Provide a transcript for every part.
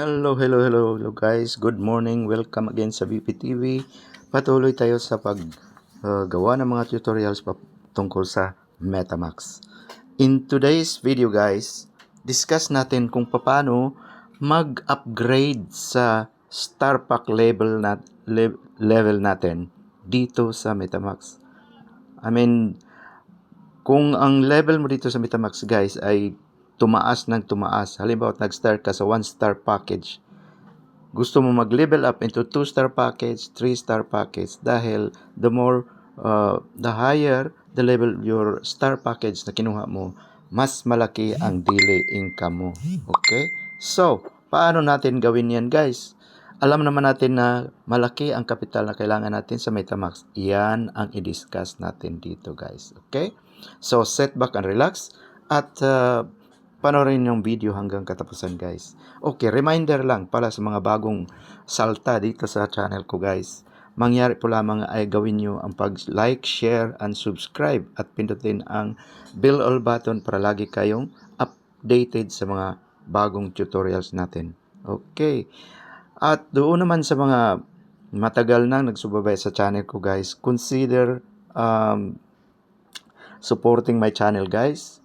Hello, hello, hello, hello guys. Good morning. Welcome again sa VPTV. Patuloy tayo sa paggawa ng mga tutorials tungkol sa MetaMax. In today's video guys, discuss natin kung paano mag-upgrade sa Star Pack level, nat, le- level natin dito sa MetaMax. I mean, kung ang level mo dito sa MetaMax guys ay tumaas ng tumaas. Halimbawa, nag-start ka sa 1-star package. Gusto mo mag-level up into 2-star package, 3-star package dahil the more, uh, the higher the level your star package na kinuha mo, mas malaki ang daily income mo. Okay? So, paano natin gawin yan guys? Alam naman natin na malaki ang kapital na kailangan natin sa Metamax. Yan ang i-discuss natin dito guys. Okay? So, set back and relax at uh, panoorin yung video hanggang katapusan guys. Okay, reminder lang pala sa mga bagong salta dito sa channel ko guys. Mangyari po lamang ay gawin nyo ang pag-like, share, and subscribe at pindutin ang bell all button para lagi kayong updated sa mga bagong tutorials natin. Okay. At doon naman sa mga matagal nang nagsubaybay sa channel ko guys, consider um, supporting my channel guys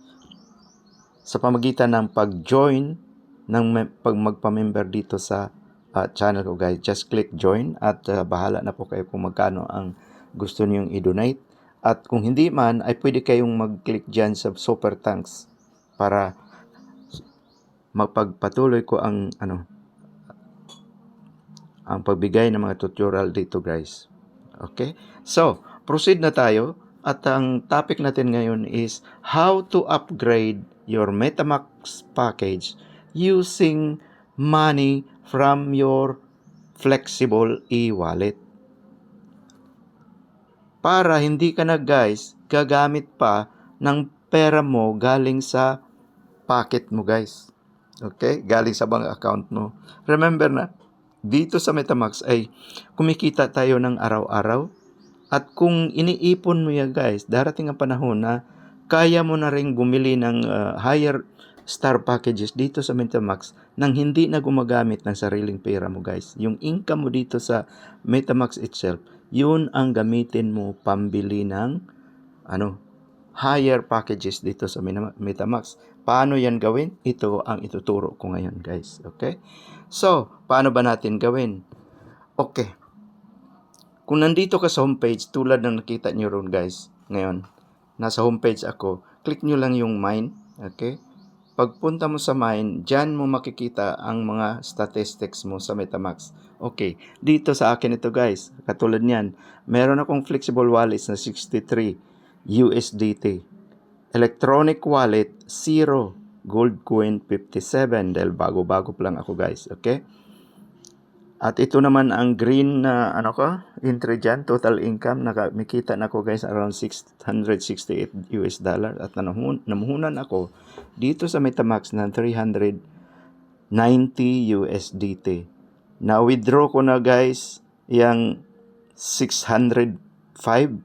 sa pamagitan ng pag-join ng pag magpa-member dito sa uh, channel ko guys. Just click join at uh, bahala na po kayo kung magkano ang gusto niyong i-donate. At kung hindi man, ay pwede kayong mag-click dyan sa super thanks para magpagpatuloy ko ang ano ang pagbigay ng mga tutorial dito guys. Okay? So, proceed na tayo at ang topic natin ngayon is how to upgrade your MetaMax package using money from your flexible e-wallet. Para hindi ka na guys gagamit pa ng pera mo galing sa pocket mo guys. Okay? Galing sa bank account mo. Remember na, dito sa MetaMax ay kumikita tayo ng araw-araw. At kung iniipon mo yan guys, darating ang panahon na kaya mo na rin bumili ng uh, higher star packages dito sa MetaMax nang hindi na gumagamit ng sariling pera mo guys. Yung income mo dito sa MetaMax itself, yun ang gamitin mo pambili ng ano, higher packages dito sa MetaMax. Paano yan gawin? Ito ang ituturo ko ngayon guys. Okay? So, paano ba natin gawin? Okay. Kung nandito ka sa homepage, tulad ng nakita nyo ron guys, ngayon, nasa homepage ako, click nyo lang yung mine. Okay? Pagpunta mo sa mine, dyan mo makikita ang mga statistics mo sa Metamax. Okay, dito sa akin ito guys, katulad niyan, meron akong flexible wallets na 63 USDT. Electronic wallet, 0. Gold coin, 57. Dahil bago-bago pa lang ako guys. Okay? At ito naman ang green na ano ko, entry dyan, total income, nakikita na ko guys around 668 US dollar at namuhun, namuhunan ako dito sa Metamax ng 390 USDT. Na withdraw ko na guys yung 605.49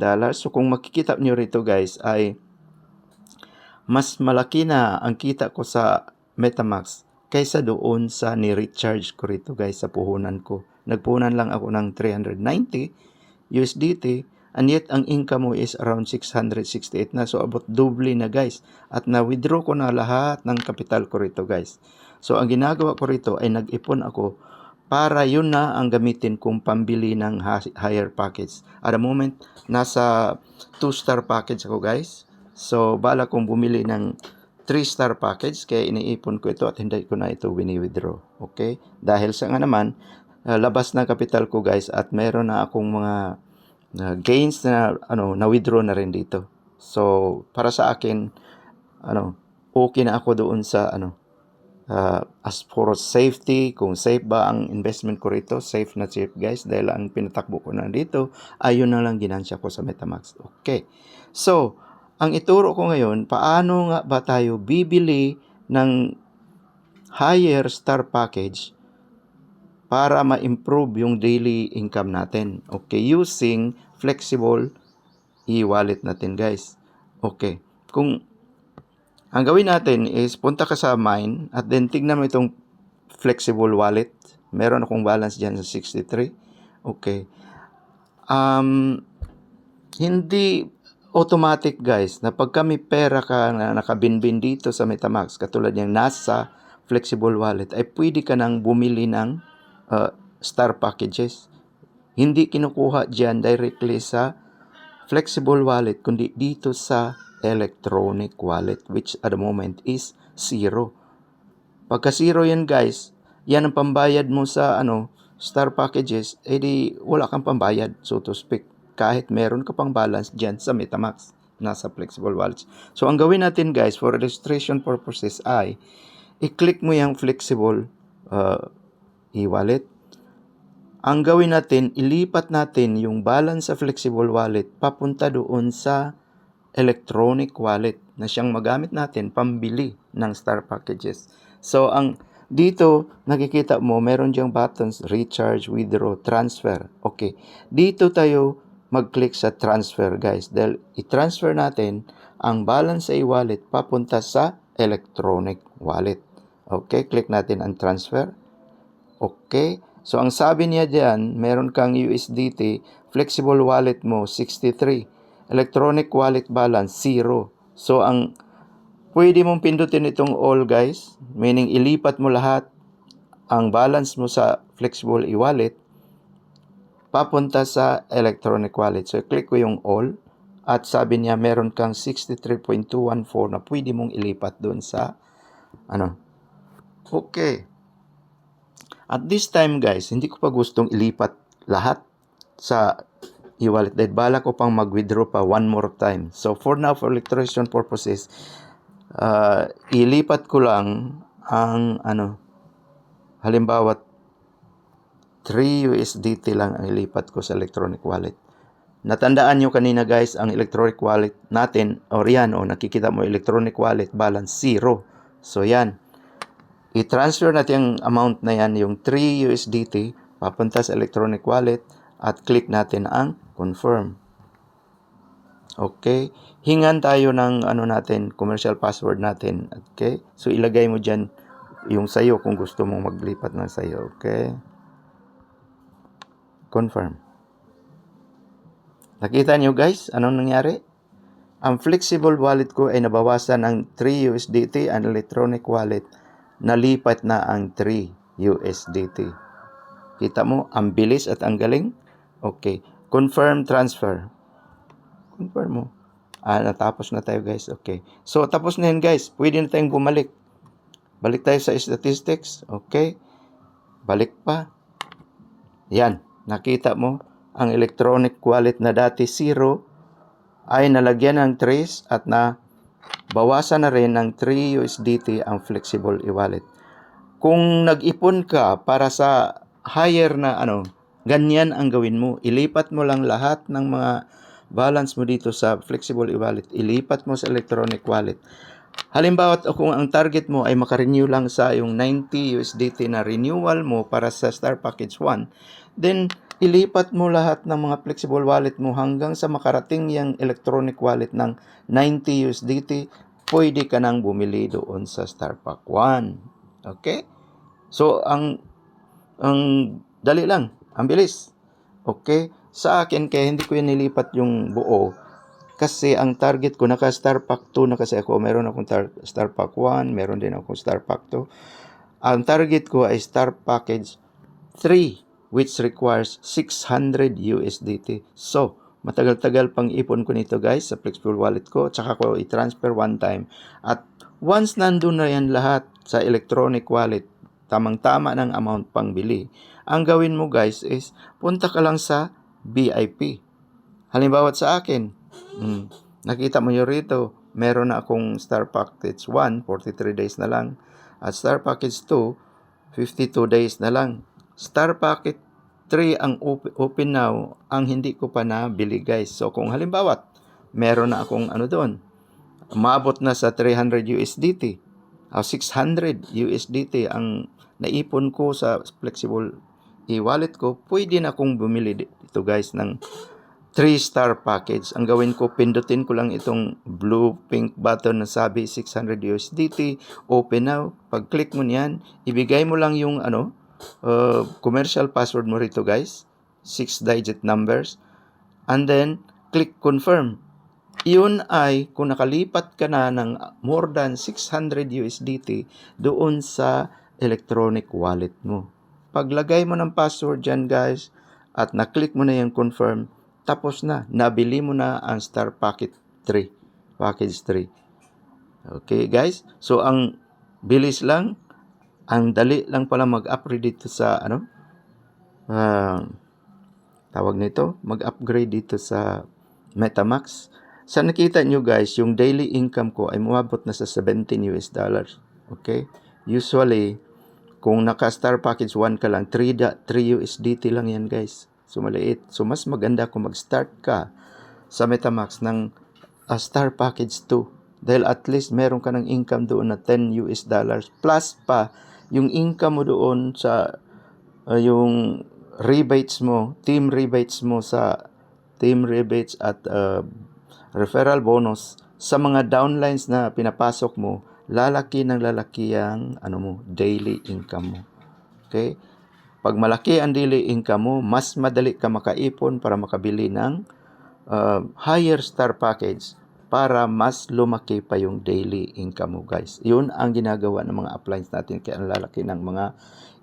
dollars. So kung makikita nyo rito guys ay mas malaki na ang kita ko sa Metamax kaysa doon sa ni-recharge ko rito guys sa puhunan ko. Nagpuhunan lang ako ng 390 USDT and yet ang income mo is around 668 na. So about doble na guys. At na-withdraw ko na lahat ng capital ko rito guys. So ang ginagawa ko rito ay nag-ipon ako para yun na ang gamitin kong pambili ng higher package. At the moment, nasa 2-star package ako guys. So, bala kong bumili ng 3-star package kaya iniipon ko ito at hindi ko na ito wini-withdraw. Okay? Dahil sa nga naman, uh, labas na capital ko guys at meron na akong mga uh, gains na ano na withdraw na rin dito. So, para sa akin ano, okay na ako doon sa ano uh, as for safety, kung safe ba ang investment ko rito, safe na safe guys dahil ang pinatakbo ko na dito, ayun na lang ginansya ko sa Metamax. Okay. So, ang ituro ko ngayon, paano nga ba tayo bibili ng higher star package para ma-improve yung daily income natin. Okay, using flexible e-wallet natin guys. Okay, kung ang gawin natin is punta ka sa mine at then tignan mo itong flexible wallet. Meron akong balance dyan sa 63. Okay. Um, hindi automatic guys na pag kami pera ka na nakabinbin dito sa Metamax katulad yung nasa flexible wallet ay pwede ka nang bumili ng uh, star packages. Hindi kinukuha dyan directly sa flexible wallet kundi dito sa electronic wallet which at the moment is zero. Pagka zero yan guys, yan ang pambayad mo sa ano star packages, edi wala kang pambayad so to speak kahit meron ka pang balance dyan sa Metamax nasa flexible wallets. So ang gawin natin guys for registration purposes ay i-click mo yung flexible uh, e-wallet. Ang gawin natin, ilipat natin yung balance sa flexible wallet papunta doon sa electronic wallet na siyang magamit natin pambili ng star packages. So ang dito nakikita mo meron diyang buttons recharge, withdraw, transfer. Okay. Dito tayo mag-click sa transfer guys dahil i-transfer natin ang balance sa e-wallet papunta sa electronic wallet. Okay, click natin ang transfer. Okay. So ang sabi niya diyan, meron kang USDT, flexible wallet mo 63, electronic wallet balance 0. So ang pwede mong pindutin itong all guys, meaning ilipat mo lahat ang balance mo sa flexible e-wallet papunta sa electronic wallet. So, click ko yung all at sabi niya meron kang 63.214 na pwede mong ilipat doon sa ano. Okay. At this time guys, hindi ko pa gustong ilipat lahat sa e-wallet dahil bala ko pang mag-withdraw pa one more time. So for now, for electrocution purposes, uh, ilipat ko lang ang ano, halimbawa 3 USDT lang ang ilipat ko sa electronic wallet. Natandaan nyo kanina guys, ang electronic wallet natin, or yan, o nakikita mo electronic wallet balance zero. So yan, i-transfer natin ang amount na yan, yung 3 USDT, papunta sa electronic wallet, at click natin ang confirm. Okay, hingan tayo ng ano natin, commercial password natin. Okay, so ilagay mo dyan yung sayo kung gusto mong maglipat ng sayo. Okay. Confirm. Nakita niyo guys, anong nangyari? Ang flexible wallet ko ay nabawasan ng 3 USDT, ang electronic wallet nalipat na ang 3 USDT. Kita mo, ang bilis at ang galing? Okay. Confirm transfer. Confirm mo. Ah, natapos na tayo guys. Okay. So, tapos na yun guys. Pwede na tayong bumalik. Balik tayo sa statistics. Okay. Balik pa. Yan. Nakita mo, ang electronic wallet na dati 0 ay nalagyan ng trace at na bawasan na rin ng 3 USDT ang flexible e-wallet. Kung nag-ipon ka para sa higher na ano, ganyan ang gawin mo. Ilipat mo lang lahat ng mga balance mo dito sa flexible e-wallet. Ilipat mo sa electronic wallet. Halimbawa, kung ang target mo ay makarenew lang sa yung 90 USDT na renewal mo para sa Star Package 1, then ilipat mo lahat ng mga flexible wallet mo hanggang sa makarating yung electronic wallet ng 90 USDT, pwede ka nang bumili doon sa Star Pack 1. Okay? So, ang ang dali lang, ang bilis. Okay? Sa akin, kaya hindi ko yun nilipat yung buo, kasi ang target ko, naka Star Pack 2 na kasi ako. Meron akong tar- Star Pack 1, meron din akong Star Pack 2. Ang target ko ay Star Package 3 which requires 600 USDT. So, matagal-tagal pang ipon ko nito guys sa flexible wallet ko. Tsaka ko i-transfer one time. At once nandun na yan lahat sa electronic wallet, tamang-tama ng amount pang bili. Ang gawin mo guys is punta ka lang sa BIP. Halimbawa sa akin, mm, nakita mo yun rito, meron na akong Star Package 1, 43 days na lang. At Star Package 2, 52 days na lang. Star Packet 3 ang op- open now, ang hindi ko pa nabili guys. So kung halimbawa, meron na akong ano doon, umabot na sa 300 USDT, o 600 USDT ang naipon ko sa flexible e-wallet ko, pwede na akong bumili dito guys ng 3 star package. Ang gawin ko, pindutin ko lang itong blue pink button na sabi 600 USDT, open now. Pag click mo niyan, ibigay mo lang yung ano, uh, commercial password mo rito guys, 6 digit numbers, and then click confirm. Iyon ay kung nakalipat ka na ng more than 600 USDT doon sa electronic wallet mo. Paglagay mo ng password dyan guys at na-click mo na yung confirm, tapos na, nabili mo na ang Star Packet 3, Package 3. Okay guys, so ang bilis lang, ang dali lang pala mag-upgrade dito sa ano, ah, tawag nito, mag-upgrade dito sa MetaMax. Sa nakita nyo guys, yung daily income ko ay umabot na sa 17 US dollars. Okay? Usually, kung naka-star package 1 ka lang, 3, da, 3 USDT lang yan guys. So maliit. So mas maganda kung mag-start ka sa MetaMax ng ah, star package 2. Dahil at least meron ka ng income doon na 10 US dollars. Plus pa, yung income mo doon sa ah, yung rebates mo, team rebates mo sa team rebates at uh, referral bonus sa mga downlines na pinapasok mo, lalaki ng lalaki ang ano mo, daily income mo. Okay? Pag malaki ang daily income mo, mas madali ka makaipon para makabili ng uh, higher star package para mas lumaki pa yung daily income mo guys. Yun ang ginagawa ng mga appliance natin kaya lalaki ng mga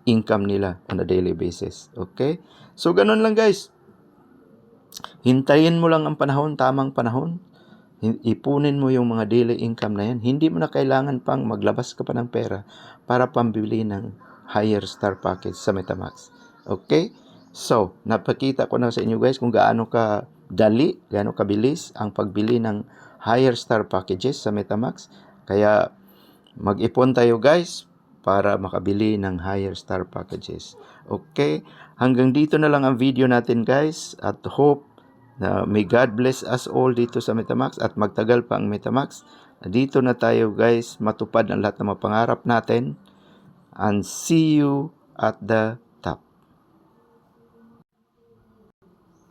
income nila on a daily basis. Okay? So, ganun lang guys. Hintayin mo lang ang panahon, tamang panahon. Ipunin mo yung mga daily income na yan. Hindi mo na kailangan pang maglabas ka pa ng pera para pambili ng higher star package sa Metamax. Okay? So, napakita ko na sa inyo guys kung gaano ka dali, gaano kabilis ang pagbili ng higher star packages sa Metamax. Kaya mag-ipon tayo guys para makabili ng higher star packages. Okay? Hanggang dito na lang ang video natin guys at hope na may God bless us all dito sa Metamax at magtagal pa ang Metamax. Dito na tayo guys matupad ang lahat ng mga pangarap natin and see you at the